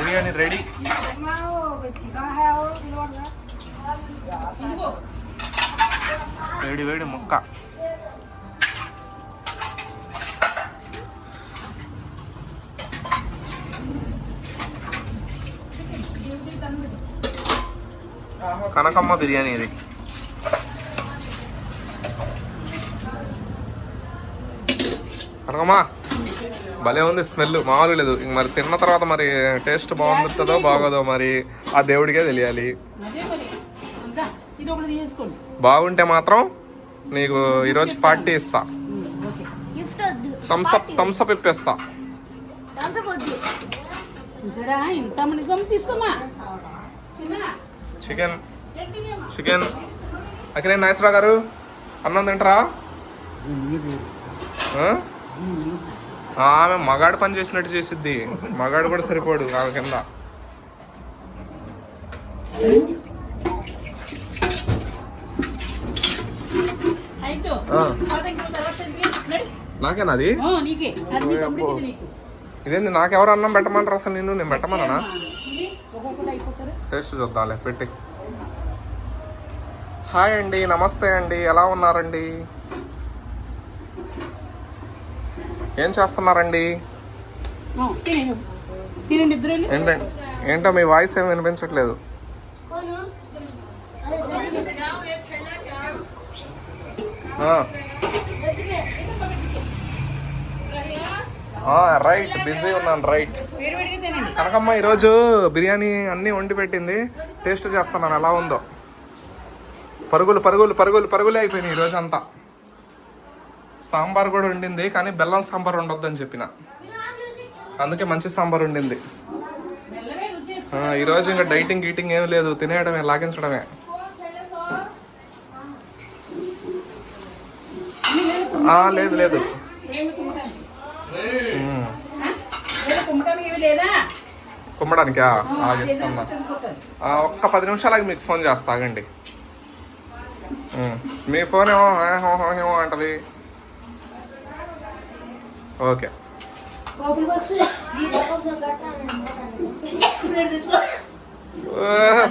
Biryani ready వేడి వేడి ముక్క కనకమ్మ బిర్యానీ ఇది కనకమ్మ భలే ఉంది స్మెల్. మామూలు లేదు. ఇంక మరి తిన్న తర్వాత మరి టేస్ట్ బాగుంటుందో బాగోదో మరి ఆ దేవుడికే తెలియాలి. బాగుంటే మాత్రం నీకు ఈరోజు పార్టీ ఇస్తా. ఓకే. గిఫ్ట్ వద్దు. థమ్స్అప్ థమ్స్అప్ ఇప్పిస్తా. చికెన్ చికెన్ అక్కడే నాగేశ్వరరావు గారు. అన్నం తింటారా? ఆమె మగాడు పని చేసినట్టు చేసిద్ది. మగాడు కూడా సరిపోడు ఆమె కింద. నాకేనా అది? ఇదేంది? నాకెవరు అన్నం పెట్టమంటారు అసలు నిన్ను? నేను పెట్టమన్నా టేస్ట్ చూద్దాంలే పెట్టి. హాయ్ అండి నమస్తే అండి. ఎలా ఉన్నారండి? ఏం చేస్తున్నారండి. ఏంటండి ఏంటో? మీ వాయిస్ ఏం వినిపించట్లేదు. రైట్. బిజీ ఉన్నాను రైట్. కనకమ్మ ఈరోజు బిర్యానీ అన్నీ వండి పెట్టింది. టేస్ట్ చేస్తున్నాను ఎలా ఉందో. పరుగులు పరుగులు పరుగులు పరుగులే అయిపోయినాయి ఈరోజు అంతా సాంబార్ కూడా ఉండింది కానీ బెల్లం సాంబార్ ఉండొద్దని చెప్పిన. అందుకే మంచి సాంబార్ ఉండింది. ఈరోజు ఇంకా డైటింగ్ గీటింగ్ ఏం లేదు తినేయడమే లాగించడమే. లేదు లేదు. కుమ్మడానికా? ఆగిస్తున్నా ఒక్క పది నిమిషాలకి మీకు ఫోన్ చేస్తా ఆగండి. మీ ఫోన్ ఏమో ఏమో అంటది. ఓకే.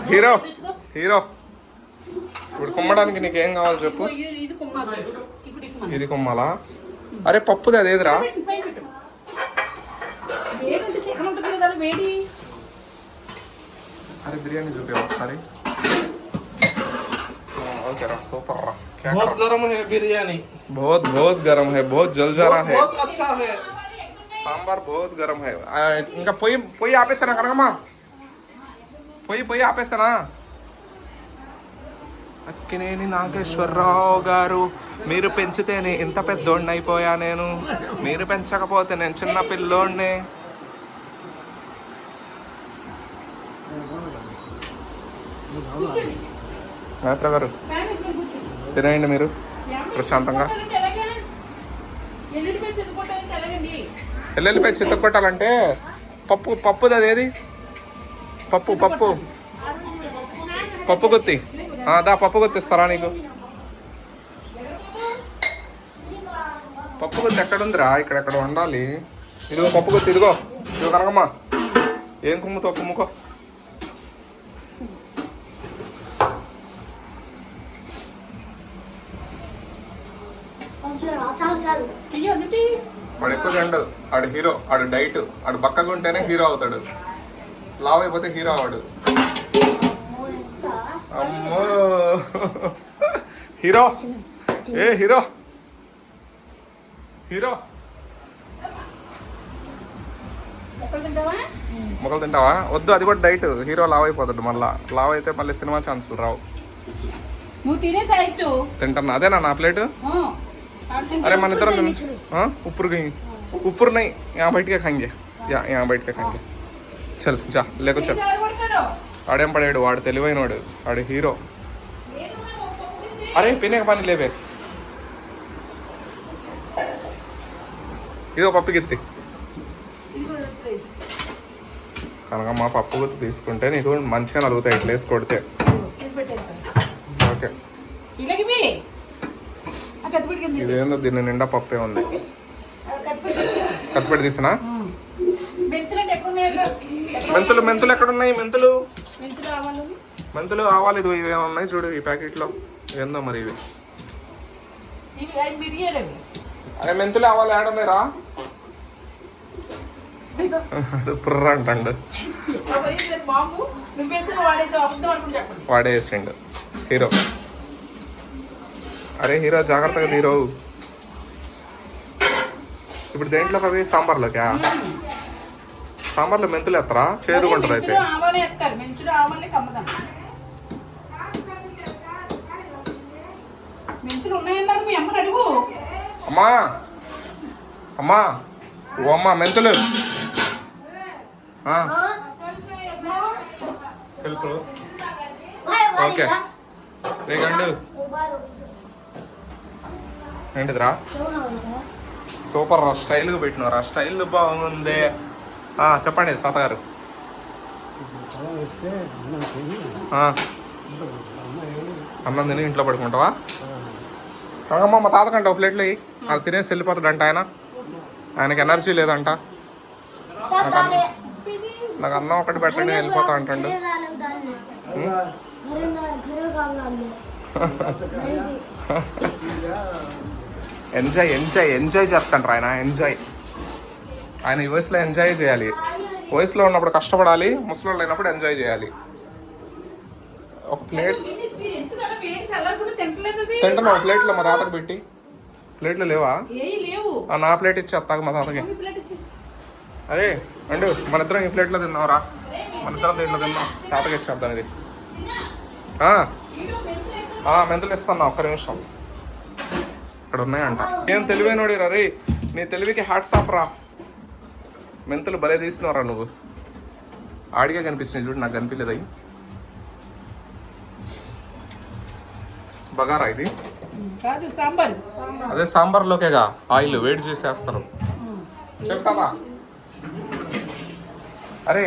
హీరో. హీరో. ఇప్పుడు కుమ్మడానికి నీకేం కావాలి చెప్పు. ఇది- కుమ్మాలి. అరే పప్పుది అదేదిరా అరే బిర్యానీ చూపి ఒకసారి. ఆ, ఓకే రా సూపర్ రా क्या बहुत कर- गर्म है बिरयानी बहुत बहुत गर्म है बहुत जल जा रहा है बहुत अच्छा है సాంబార్ బహుత్ గరం హై ఆ, ఇంకా పొయ్యి పొయ్యి ఆపేస్తానా కనకమ్మా పొయ్యి పొయ్యి ఆపేస్తానా అక్కినేని నాగేశ్వరరావు గారు మీరు పెంచితేనే ఇంత పెద్దోడిని అయిపోయా నేను మీరు పెంచకపోతే నేను చిన్న పిల్లోడిని కూర్చోండి మేత్ర గారు తినేయండి మీరు. ప్రశాంతంగా. కొట్టాలంటే ఎలాగా? ఎల్లుల్లిపాయ చెట్టు పప్పు పప్పుది అదేది పప్పు పప్పు. పప్పు గుత్తి దా పప్పు గుత్తి ఇస్తారా నీకు? పప్పు గుత్తి ఎక్కడుందిరా? ఇక్కడ ఎక్కడ ఉండాలి ఇదిగో పప్పు గుత్తి ఇదిగో. ఇదిగో కనకమ్మా. ఏం కుమ్ముతో కుమ్ముకో. చాలు చాలు? వాడు ఎక్కువ తిండు. ఆడు హీరో. ఆడు డైట్. ఆడు బక్కగా ఉంటేనే హీరో అవుతాడు. లావ్ అయిపోతే హీరో అవాడు అమ్మో, హీరో. ఏ హీరో. హీరో? మొక్కలు తింటావా? వద్దు అది కూడా డైట్. హీరో లావ్ అయిపోతాడు మళ్ళా. లావ్ అయితే మళ్ళీ సినిమా ఛాన్సులు రావు. నువ్వు తినే సైట్. తింటాను అదేనా నా ప్లేట్? अरे मन इधर हाँ ऊपर गई ऊपर नहीं यहाँ बैठ के खाएंगे యా यहाँ बैठ के खाएंगे చల్ జా లేకు చల్ ఆడేం పడాడు వాడు తెలివైనవాడు వాడు హీరో అరే పినే పని లేవే ఇదో పప్పు గిత్తి కనుక మా పప్పు గుత్తి తీసుకుంటే నీకు మంచిగా నలుగుతాయి ఇట్లా వేసి కొడితే ఇదేందో దీని నిండా పప్పే ఉంది. కత్తిపెట్టి తీసినా? మెంతులు మెంతులు ఎక్కడ ఉన్నాయి? మెంతులు? మెంతులు ఆవాలు ఇది ఇవి ఉన్నాయి చూడు ఈ ప్యాకెట్లో? ఏందో మరి ఇవి? అరే మెంతులు ఆవాలు ఏడ ఉన్నాయిరా. పుర్ర అంటాడు. అవన్నీ లేదు బాబు నువ్వు వేసిన వాడేసి అబద్ధం అనుకుని చెప్పండి వాడేసిండు హీరో అరే హీరో జాగ్రత్తగా హీరో ఇప్పుడు దేంట్లోకి అవి? సాంబార్లోకా? సాంబార్లో మెంతులు ఎత్తరా? చేదుకుంటుంది అయితే? మెంతులు ఆవాలే ఎత్తారు. మెంతులు ఆవాలే కమ్మదాం మెంతులు ఉన్నాయన్నారు మీ అమ్మని అడుగు. అమ్మా! అమ్మా! ఓ అమ్మా మెంతులు. ఓకే. రేగండు. ఏంటిదిరా? సూపర్ రా స్టైల్గా పెట్టినారా స్టైల్ బాగుంది. ఆ, చెప్పండి తాతగారు. ఆ. అన్నం తిని ఇంట్లో పడుకుంటావా? కాకమ్మ మా తాతకంట ఒక ప్లేట్లో. అది తినేసి వెళ్ళిపోతాడంట ఆయన. ఆయనకి ఎనర్జీ లేదంట. నాకు అన్నం ఒకటి పెట్టండి వెళ్ళిపోతా అంటాడు. ఎంజాయ్ ఎంజాయ్ ఎంజాయ్ చేస్తాంటారు ఆయన ఎంజాయ్ ఆయన ఈ వయసులో ఎంజాయ్ చేయాలి. వయసులో ఉన్నప్పుడు కష్టపడాలి ముసలిలో అయినప్పుడు ఎంజాయ్ చేయాలి. ఒక ప్లేట్ మీరు తింటాను ఒక ప్లేట్లో మా తాతకు పెట్టి. ప్లేట్లు లేవా? ఆ, నా ప్లేట్ ఇచ్చి అత్తాక మా తాతకి. అరే అండు మన ఇద్దరం ఈ ప్లేట్లో తిన్నావురా. మన ఇద్దరం దీంట్లో తిన్నాం. తాతకి ఇచ్చేద్దాం ఇది. మెంతులు ఇస్తాను ఒక్క నిమిషం. అక్కడ ఉన్నాయంట ఏం తెలివైనోడి రే నీ తెలివికి హ్యాట్స్ ఆఫ్ రా. మెంతులు భలే తీసినవరా నువ్వు. ఆడిగా కనిపిస్తున్నాయి చూడు నాకు కనిపించలేదు అవి బగారా ఇది? అదే సాంబార్లోకేగా ఆయిల్ వేడి చేసేస్తాను. చెప్తామా అరే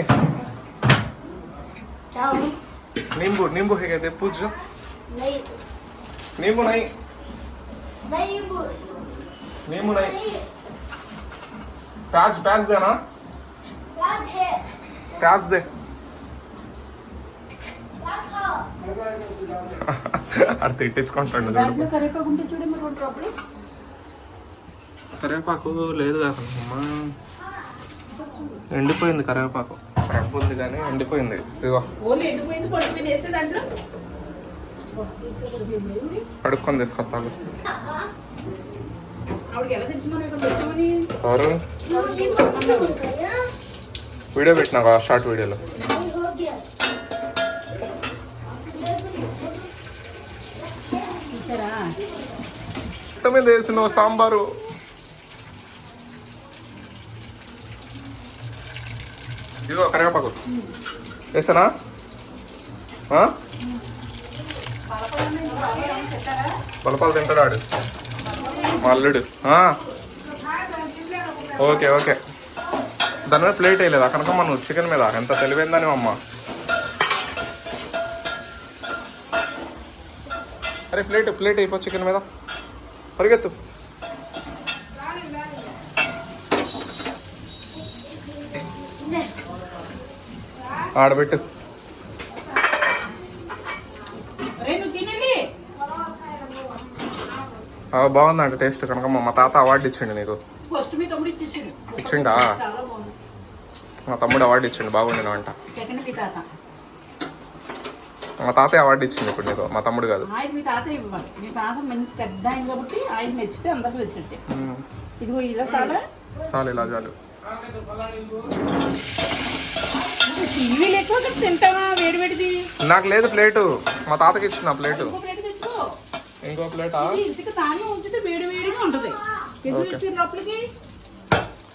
నింబు నింబు హేగైతే పూజ నింబు నై नींबू नहीं नींबू नहीं प्याज प्याज देना प्याज दे అది తిట్టించుకుంటాడు చూడు. దాంట్లో కరివేపాకు ఉంటే చూడమ్మా రెండు రూపాయలు కరివేపాకు లేదు అమ్మా ఎండిపోయింది కరివేపాకు రబ్బు ఉంది కానీ ఎండిపోయింది ఇదిగో ఓన్లీ ఎండిపోయింది కడుక్కొని తీసుకొస్తాను ఎవరు? వీడియో పెట్టినా షార్ట్ వీడియోలో? మీద వేసిన సాంబారు. ఇదిగో కరివేపాకు. వేసానా ఆ? బలపాలు తింటాడు ఆడు. మా అల్లుడు. Okay okay. దాని మీద ప్లేట్ వేయలేదు. కనుక నువ్వు చికెన్ మీద ఎంత తెలివైందని అమ్మ. అరే ప్లేట్ ప్లేట్ అయిపో చికెన్ మీద. పరిగెత్తు. ఆడబెట్టు అరే నువ్వు తినండి ఆ, బాగుందంట టేస్ట్ కనుకమ్మ మా తాత అవార్డు ఇచ్చిండు నీకు. ఇచ్చిండా? మా తమ్ముడు అవార్డు ఇచ్చిండు బాగుండిన వంట. మీ తాత. మా తాతయ్య అవార్డు ఇచ్చింది ఇప్పుడు నీకు మా తమ్ముడు కాదు. ఆయన మీ తాత ఇవ్వాలి. మీ తాత మంచి పెద్ద ఆయన కాబట్టి ఆయన నచ్చితే అందరికి వచ్చింటే మ్మ్. ఇదిగో ఇలా సారా చాలు ఇలా చాలు. టీవీలు ఎక్కువ కదా తింటావా? వేడి వేడిది. నాకు లేదు ప్లేటు. మా తాతకి ఇచ్చిన ప్లేటు ఇంకో ప్లేట్ తానే ఉంచితే వేడి వేడిగా ఉంటది.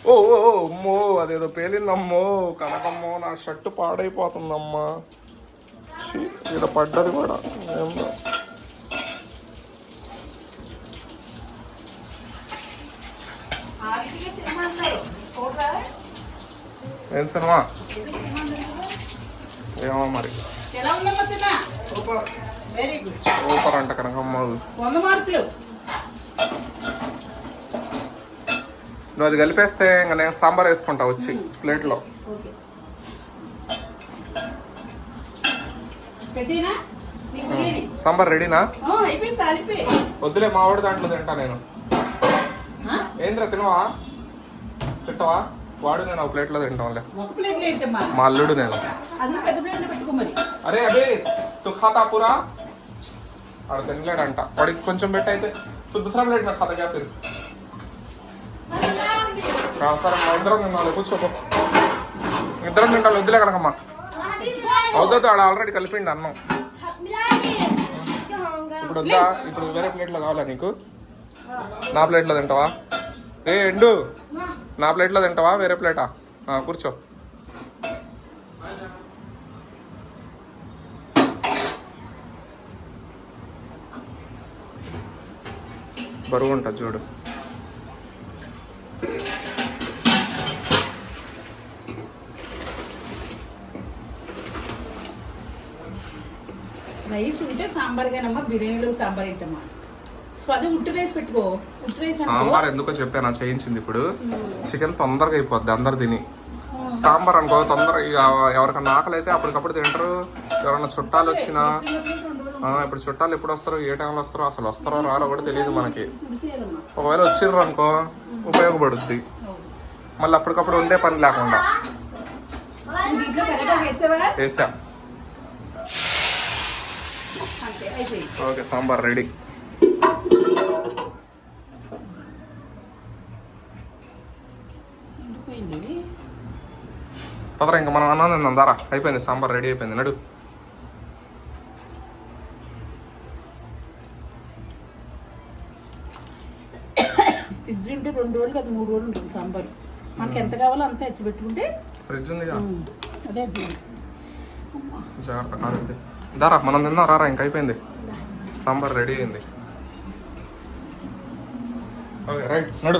ఓ ఓ ఓ, అమ్మో అదేదో పేలిందమ్మో కనకమ్మో నా షర్టు పాడైపోతుందమ్మా. ఈడ పడ్డది కూడా. ఏందో. ఏం సినిమా? ఏమో మరి. ఎలా ఉందమ్మా తిన్నా వెరీ గుడ్ సూపర్ అంట కనకమ్మ వంద మార్కులు. నువ్వు అది కలిపేస్తే ఇంకా నేను సాంబార్ వేసుకుంటా వచ్చి ప్లేట్లో. పెట్టినా నీకు బిర్యానీ సాంబార్ రెడీనా? వద్దులే మా వాడి దాంట్లో తింటా నేను. ఏంద్రా తినవా? తింటావా? వాడు నేను ఒక ప్లేట్లో తింటాంలే. మా అల్లుడు నేను. అరే అబే తు ఖాతా పూరా ఆడ తినలేడంట వాడికి కొంచెం బెట్ అయితే తు దుసరా ప్లేట్ నాకు కథ చెప్పారు సరే మా ఇద్దరం తినాలి కూర్చోపో ఇద్దరం తింటాలి వద్దులే కనకమ్మా అవుతుంది ఆడ ఆల్రెడీ కలిపిండి అన్నం. ఇప్పుడు వద్దా? ఇప్పుడు వేరే ప్లేట్లో కావాలా నీకు? నా ప్లేట్లో తింటావా? ఏ ఎండు? నా ప్లేట్లో తింటావా? వేరే ప్లేటా కూర్చో. బరువు ఉంటుంది చూడు. రైస్ ఉంటే సాంబార్ కానమ్మా బిర్యానీలో సాంబార్ ఏంటమ్మా సో అదే ఉట్టు రైస్ పెట్టుకో. ఉట్టు రైస్ అనుకో. సాంబార్ ఎందుకో చెప్పాను చేయించింది ఇప్పుడు. చికెన్ తొందరగా అయిపోద్ది అందరు తిని. సాంబార్ అనుకో తొందరగా ఎవరికన్నా ఆకలి అయితే అప్పటికప్పుడు తింటారు. ఎవరైనా చుట్టాలు వచ్చినా. ఇప్పుడు చుట్టాలు ఎప్పుడు వస్తారో? ఏ టైంలో వస్తారో? అసలు వస్తారో రారో కూడా తెలియదు మనకి. ఒకవేళ వచ్చిర్రు అనుకో ఉపయోగపడుద్ది. మళ్ళీ అప్పటికప్పుడు ఉండే పని లేకుండా. వేసా. Okay sambar ready. పదరా ఇంకా మనం అన్నం తిందాం దారా. అయిపోయింది సాంబార్ రెడీ అయిపోయింది. నడు. ఫ్రిడ్జ్ ఉంటే రెండు రోజులు కదా మూడు రోజులు ఉంటుంది సాంబార్. మనకి ఎంత కావాలో అంత తెచ్చి పెట్టుకుంటే ఫ్రిడ్జ్ ఉమ్, అదే. జాగ్రత్త కాలుద్ది దారా మనం తిందాం రారా ఇంక అయిపోయింది. సాంబార్ రెడీ అయింది. ఓకే రైట్ నడు.